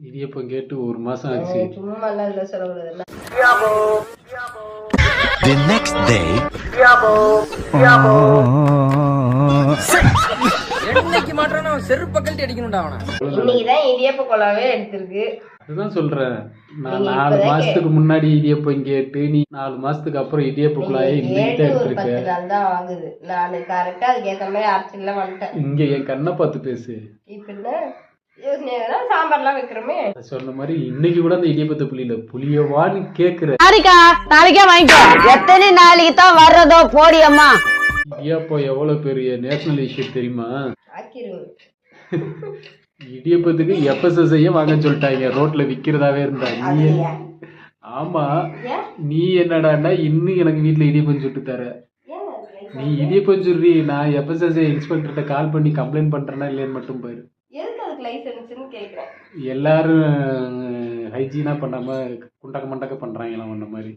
இடியப்பம் கேட்டு ஒரு மாசம் ஆச்சு. சும்மா எல்லாம் இல்லை சொல்லக்கூடாது The next day. என்னைக்கு மாட்டான செருப்பு கழட்டி அடிக்கணும்டா அவனை. இன்னைக்கு தான் இடியப்ப குழாவே எடுத்திருக்கு. அதுதான் சொல்றேன். நான் நாலு மாசத்துக்கு முன்னாடி இடியப்பம் கேட்டு நீ நாலு மாசத்துக்கு அப்புறம் இடியப்ப குழாயை நீங்க இன்னைக்கு ஒரு எடுத்திருக்க பத்து நாள் தான் ஆகுது நான் கரெக்டா அதுக்கு ஏத்த மாதிரி அரைச்சிலாம் வந்துட்டேன். இங்க என் கண்ணை பார்த்து பேசு. இப்ப என்ன? எதுனா சாம்பார்லாம் வைக்கிறோமே. சொன்ன மாதிரி இன்னைக்கு கூட அந்த இடியப்பத்தை புளியில புளியவான்னு கேக்குற சாரிக்கா நாளைக்கே வாங்கிக்கோ. எத்தனை நாளைக்கு தான் வர்றதோ போடியம்மா. இடியாப்பம் எவ்வளவு பெரிய நேஷனல் இஷ்யூ தெரியுமா? இடியப்பத்துக்கு எஃப்எஸ்எஸ்ஐயே வாங்க சொல்லிட்டாங்க. ரோட்ல விக்கிறதாவே இருந்தா நீ? ஆமா. நீ என்னடான்னா இன்னும் எனக்கு வீட்ல இடியப்பம் சுட்டு தர? நீ இடியப்பம் சொல்றி நான் எஃப்எஸ்எஸ்ஐ இன்ஸ்பெக்டர்கிட்ட கால் பண்ணி கம்ப்ளைண்ட் பண்றேன்னா இல்லையான்னு மட்டும் பாரு. எதுக்கு அதுக்கு லைசன்ஸ்னு கேக்குறேன். எல்லாரும் ஹைஜீனா பண்ணாம குண்டக்க மண்டக்க பண்றாங்களாம் உன்ன மாதிரி?